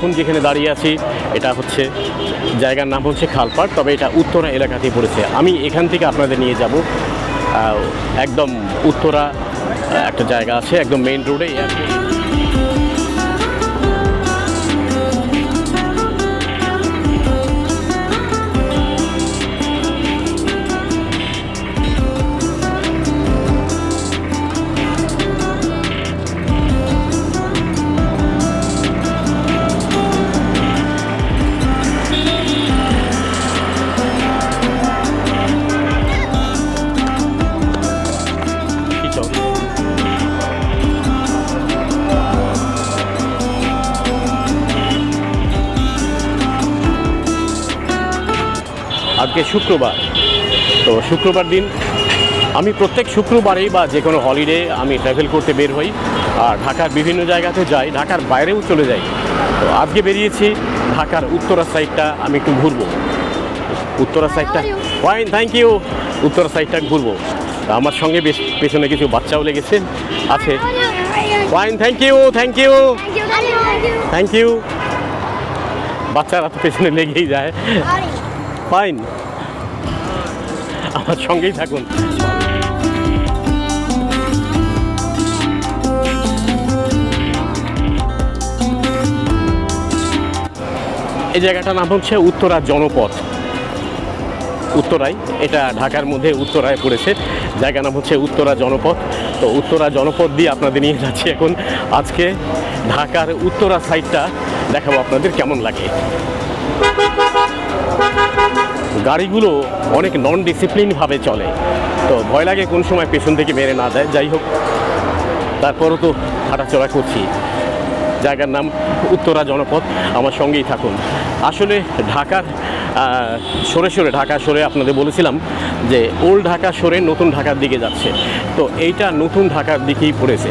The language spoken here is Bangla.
এখন যেখানে দাঁড়িয়ে আছি, এটা হচ্ছে জায়গার নাম হচ্ছে খালপাড়, তবে এটা উত্তরা এলাকাতেই পড়েছে। আমি এখান থেকে আপনাদের নিয়ে যাব। একদম উত্তরা একটা জায়গা আছে, একদম মেইন রোডে কি। আজকে শুক্রবার। তো শুক্রবার দিন আমি প্রত্যেক শুক্রবারেই বা যে কোনো হলিডে আমি ট্রাভেল করতে বের হই আর ঢাকার বিভিন্ন জায়গাতে যাই ঢাকার বাইরেও চলে যাই। তো আজকে বেরিয়েছি ঢাকার উত্তরা সাইডটা আমি একটু ঘুরবো। উত্তরা সাইডটা ফাইন থ্যাংক ইউ উত্তরা সাইডটা ঘুরবো। আমার সঙ্গে বেশ পেছনে কিছু বাচ্চাও লেগেছে আছে। Fine thank you thank you thank you বাচ্চারা তো পেছনে লেগেই যায়। ফাইন। আমার সঙ্গেই থাকুন। এই জায়গাটার নাম হচ্ছে উত্তরা জনপথ। উত্তরায়, এটা ঢাকার মধ্যে উত্তরায় পড়েছে। জায়গার নাম হচ্ছে উত্তরা জনপথ। তো উত্তরা জনপথ দিয়ে আপনাদের নিয়ে যাচ্ছি এখন। আজকে ঢাকার উত্তরা সাইডটা দেখাবো আপনাদের কেমন লাগে। গাড়িগুলো অনেক নন ডিসিপ্লিনভাবে চলে। তো ভয় লাগে কোন সময় পেছন থেকে মেরে না দেয়। যাই হোক, তারপরও তো হাঁটাচলা করছি। জায়গার নাম উত্তরা জনপথ আমার সঙ্গেই থাকুন। আসলে ঢাকার সরে সরে, ঢাকা সরে আপনাদের বলেছিলাম যে ওল্ড ঢাকা সরে নতুন ঢাকার দিকে যাচ্ছে। তো এইটা নতুন ঢাকার দিকেই পড়েছে।